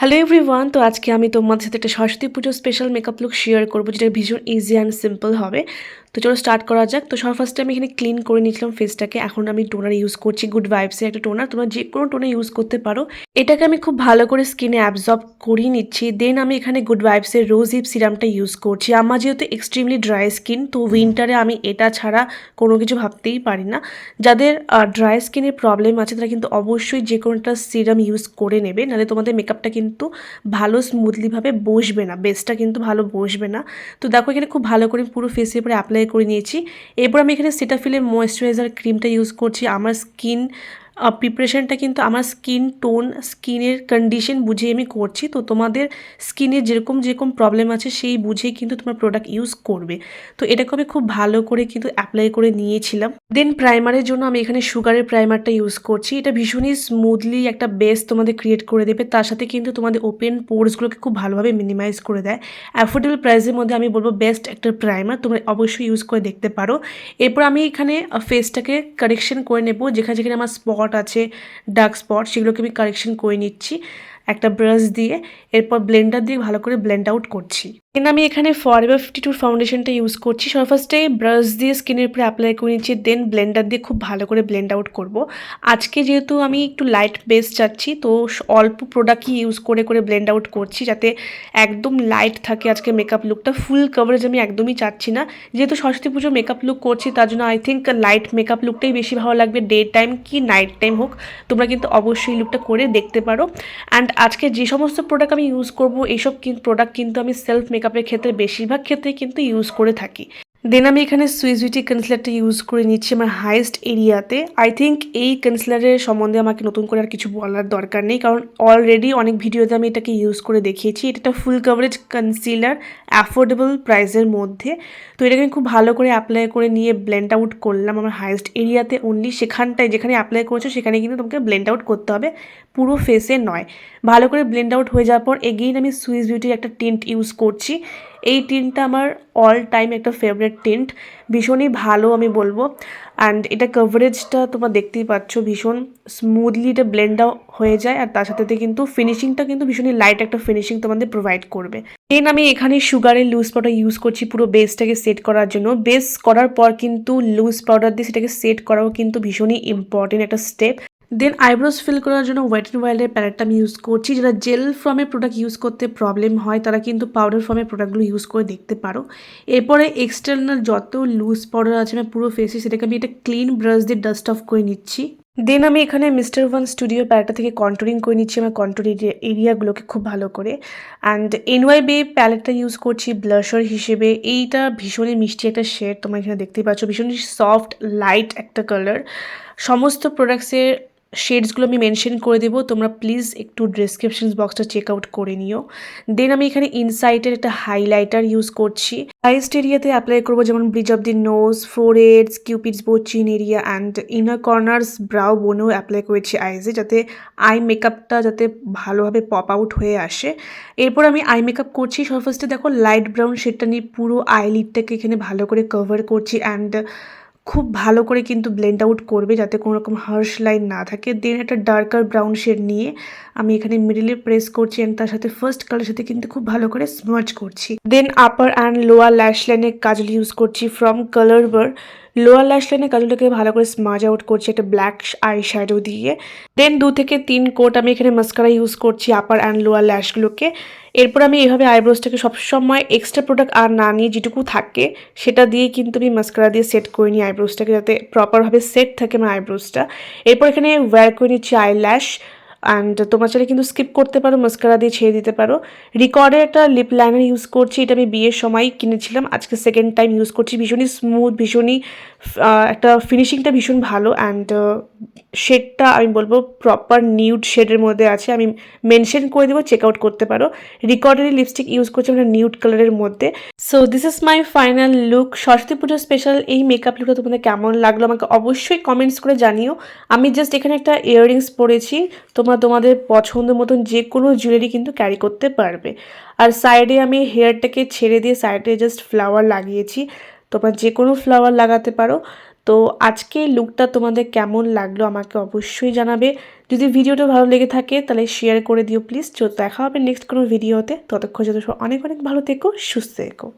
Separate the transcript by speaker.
Speaker 1: Hello everyone তো আজকে আমি তোমাদের সাথে একটা সরস্বতী পুজোর স্পেশাল মেকআপ লুক শেয়ার করব, যেটা ভীষণ ইজি অ্যান্ড সিম্পল হবে। তো চলো স্টার্ট করা যাক। তো সব ফার্স্টে আমি এখানে ক্লিন করে নিয়েছিলাম ফেসটাকে এখন আমি টোনার ইউজ করছি গুড ভাইবসের একটা টোনার তোমরা যে কোনো টোনার ইউজ করতে পারো। এটাকে আমি খুব ভালো করে স্কিনে অ্যাবজর্ব করিয়ে নিচ্ছি। দেন আমি এখানে গুড ভাইবসের রোজ হিপ সিরামটা ইউজ করছি। আমার যেহেতু এক্সট্রিমলি ড্রাই স্কিন তো উইন্টারে আমি এটা ছাড়া কোনো কিছু ভাবতেই পারি না। যাদের ড্রাই স্কিনের প্রবলেম আছে, তারা কিন্তু অবশ্যই যে কোনোটা সিরাম ইউজ করে নেবে। নাহলে তোমাদের মেকআপটা কিন্তু ভালো স্মুথলিভাবে বসবে না বেসটা কিন্তু ভালো বসবে না। তো দেখো এখানে খুব ভালো করে পুরো ফেসের উপরে অ্যাপ্লাই করে নিয়েছি। এরপর আমি এখানে সেটাফিলের ময়েশ্চারাইজার ক্রিমটা ইউজ করছি। আমার স্কিন প্রিপারেশনটা কিন্তু আমার স্কিন টোন স্কিনের কন্ডিশন বুঝে আমি করছি। তো তোমাদের স্কিনের যেরকম যেরকম প্রবলেম আছে, সেই বুঝেই কিন্তু তোমার প্রোডাক্ট ইউজ করবে। তো এটাকে আমি খুব ভালো করে কিন্তু অ্যাপ্লাই করে নিয়েছিলাম। দেন প্রাইমারের জন্য আমি এখানে সুগারের প্রাইমারটা ইউজ করছি। এটা ভীষণই স্মুথলি একটা বেস তোমাদের ক্রিয়েট করে দেবে। তার সাথে কিন্তু তোমাদের ওপেন পোর্সগুলোকে খুব ভালোভাবে মিনিমাইজ করে দেয়। অ্যাফোর্ডেবল প্রাইসের মধ্যে আমি বলব বেস্ট একটা প্রাইমার তোমরা অবশ্যই ইউজ করে দেখতে পারো। এরপর আমি এখানে ফেসটাকে কারেকশন করে নেব। যেখানে যেখানে আমার স্পট আছে ডার্ক স্পট সেগুলোকে আমি কারেকশন করে নিচ্ছি। একটা ব্রাশ দিয়ে, এরপর ব্লেন্ডার দিয়ে ভালো করে ব্লেন্ড আউট করছি। দেন আমি এখানে ফরএভার ফিফটি টু ফাউন্ডেশনটা ইউজ করছি সব ফার্স্টে ব্রাশ দিয়ে স্কিনের উপরে অ্যাপ্লাই করে নিচ্ছি দেন ব্লেন্ডার দিয়ে খুব ভালো করে ব্লেন্ড আউট করব। আজকে যেহেতু আমি একটু লাইট বেস চাচ্ছি, তো অল্প প্রোডাক্টই ইউজ করে করে ব্লেন্ড আউট করছি যাতে একদম লাইট থাকে আজকে মেকআপ লুকটা ফুল কভারেজ আমি একদমই চাচ্ছি না। যেহেতু সরস্বতী পুজো মেকআপ লুক করছি, তার জন্য আই থিঙ্ক লাইট মেকআপ লুকটাই বেশি ভালো লাগবে। ডে টাইম কি নাইট টাইম হোক, তোমরা কিন্তু অবশ্যই লুকটা করে দেখতে পারো। অ্যান্ড আজকে যে সমস্ত প্রোডাক্ট আমি ইউজ করব, এইসব প্রোডাক্ট কিন্তু আমি সেলফ মেকআপের ক্ষেত্রে বেশিরভাগ ক্ষেত্রে কিন্তু ইউজ করে থাকি। দেন আমি এখানে সুইস বিউটি কনসিলারটা ইউজ করে নিচ্ছি আমার হাইয়েস্ট এরিয়াতে আই থিঙ্ক এই কনসিলারের সম্বন্ধে আমাকে নতুন করে আর কিছু বলার দরকার নেই, কারণ অলরেডি অনেক ভিডিওতে আমি এটাকে ইউজ করে দেখিয়েছি। এটা একটা ফুল কভারেজ কনসিলার অ্যাফোর্ডেবল প্রাইসের মধ্যে। তো এটাকে আমি খুব ভালো করে অ্যাপ্লাই করে নিয়ে ব্লেন্ড আউট করলাম আমার হাইয়েস্ট এরিয়াতে অনলি সেখানটায় যেখানে অ্যাপ্লাই করেছ, সেখানে কিন্তু তোমাকে ব্লেন্ড আউট করতে হবে। পুরো ফেসে নয়। ভালো করে ব্লেন্ড আউট হয়ে যাওয়ার পর এগেইন আমি সুইস বিউটির একটা টেন্ট ইউজ করছি। এই টিনটা আমার অল টাইম একটা ফেভারেট টিন্ট ভীষণই ভালো আমি বলব। অ্যান্ড এটা কভারেজটা তোমরা দেখতেই পাচ্ছ ভীষণ স্মুথলি এটা ব্লেন্ড হয়ে যায়। আর তার সাথে কিন্তু ফিনিশিংটা কিন্তু ভীষণই লাইট একটা ফিনিশিং তোমাদের প্রোভাইড করবে। দেন আমি এখানে সুগারের লুজ পাউডার ইউজ করছি পুরো বেসটাকে সেট করার জন্য। বেস করার পর কিন্তু লুজ পাউডার দিয়ে সেটাকে সেট করাও কিন্তু ভীষণই ইম্পর্টেন্ট একটা স্টেপ দেন আইব্রোজ ফিল করার জন্য ওয়েট অ্যান্ড ওয়াইল্ডের প্যালেটটা আমি ইউজ করছি। যারা জেল ফর্মের প্রোডাক্ট ইউজ করতে প্রবলেম হয়, তারা কিন্তু পাউডার ফর্মের প্রোডাক্টগুলো ইউজ করে দেখতে পারো। এরপরে এক্সটার্নাল যত লুজ পাউডার আছে আমি পুরো ফেসে সেটাকে আমি একটা ক্লিন ব্রাশ দিয়ে ডাস্ট অফ করে নিচ্ছি। দেন আমি এখানে মিস্টার ওয়ান স্টুডিও প্যালেটটা থেকে কন্ট্রোলিং করে নিচ্ছি, আমার কন্ট্রোল এরিয়াগুলোকে খুব ভালো করে। অ্যান্ড এনওয়াই বে প্যালেটটা ইউজ করছি ব্লাশার হিসেবে। এইটা ভীষণই মিষ্টি একটা শেড তোমরা এখানে দেখতেই পাচ্ছ। ভীষণই সফট লাইট একটা কালার সমস্ত প্রোডাক্টসের শেডসগুলো আমি মেনশন করে দেবো। তোমরা প্লিজ একটু ডিসক্রিপশন বক্সটা চেক আউট করে নিও। দেন আমি এখানে ইনসাইটের একটা হাইলাইটার ইউজ করছি। হাইস্ট এরিয়াতে অ্যাপ্লাই করব যেমন bridge of the nose foreheads Cupid's bow chin area and inner corners brow বোনেও apply করেছি আইজে যাতে আই মেকআপটা যাতে ভালোভাবে পপ আউট হয়ে আসে। এরপর আমি আই মেকআপ করছি। সব ফার্স্টে দেখো লাইট ব্রাউন শেডটা নিয়ে পুরো আইলিডটাকে এখানে ভালো করে কভার করছি অ্যান্ড খুব ভালো করে কিন্তু ব্লেন্ড আউট করবে যাতে কোনো রকম হার্শ লাইন না থাকে। দেন একটা ডার্কার ব্রাউন শেড নিয়ে আমি এখানে মিডিলে প্রেস করছি অ্যান্ড তার সাথে ফার্স্ট কালার সাথে কিন্তু খুব ভালো করে স্মার্চ করছি। Then upper and lower lash লাইনের কাজল ইউজ করছি from colour bar lower lash লাইনে কাজলটাকে ভালো করে স্মাজ আউট করছি একটা ব্ল্যাক আই শ্যাডো দিয়ে। দেন দু থেকে তিন কোট আমি এখানে মাস্কারা ইউজ করছি আপার অ্যান্ড লোয়ার ল্যাশগুলোকে। এরপর আমি এইভাবে আইব্রোজটাকে সবসময় এক্সট্রা প্রোডাক্ট আর না নিয়ে যেটুকু থাকে, সেটা দিয়ে কিন্তু আমি মাস্কারা দিয়ে সেট করে নিই আইব্রোজটাকে যাতে প্রপারভাবে সেট থাকে আমার আইব্রোজটা এরপর এখানে ওয়্যার করে নিচ্ছি আই ল্যাশ অ্যান্ড তোমরা চাইলে কিন্তু স্কিপ করতে পারো মাস্কারা দিয়ে ছেড়ে দিতে পারো। রিকর্ডের একটা লিপ লাইনার ইউজ করছি, এটা আমি বিয়ের সময় কিনেছিলাম। আজকে সেকেন্ড টাইম ইউজ করছি, ভীষণই স্মুথ ভীষণই একটা ফিনিশিংটা ভীষণ ভালো। অ্যান্ড শেডটা আমি বলব প্রপার নিউড শেডের মধ্যে আছে। আমি মেনশন করে দেবো চেক আউট করতে পারো। রিকর্ডের লিপস্টিক ইউজ করছি আমরা নিউড কালারের মধ্যে। So this is my final look Saraswati পুজোর স্পেশাল এই মেকআপ লুকটা তোমাদের কেমন লাগল আমাকে অবশ্যই কমেন্টস করে জানিও। আমি জাস্ট এখানে একটা ইয়াররিংস পরেছি। তোমরা তোমাদের পছন্দ মতন যে কোনো জুয়েলারি কিন্তু ক্যারি করতে পারবে। আর সাইডে আমি হেয়ারটাকে ছেড়ে দিয়ে সাইডে জাস্ট ফ্লাওয়ার লাগিয়েছি। তোমরা যে কোনো ফ্লাওয়ার লাগাতে পারো। তো আজকে লুকটা তোমাদের কেমন লাগল আমাকে অবশ্যই জানাবে। যদি ভিডিওটা ভালো লেগে থাকে তাহলে শেয়ার করে দিও প্লিজ তো দেখা হবে নেক্সট কোনো ভিডিওতে ততক্ষণ যত অনেক অনেক ভালো থেকো, সুস্থ থেকো।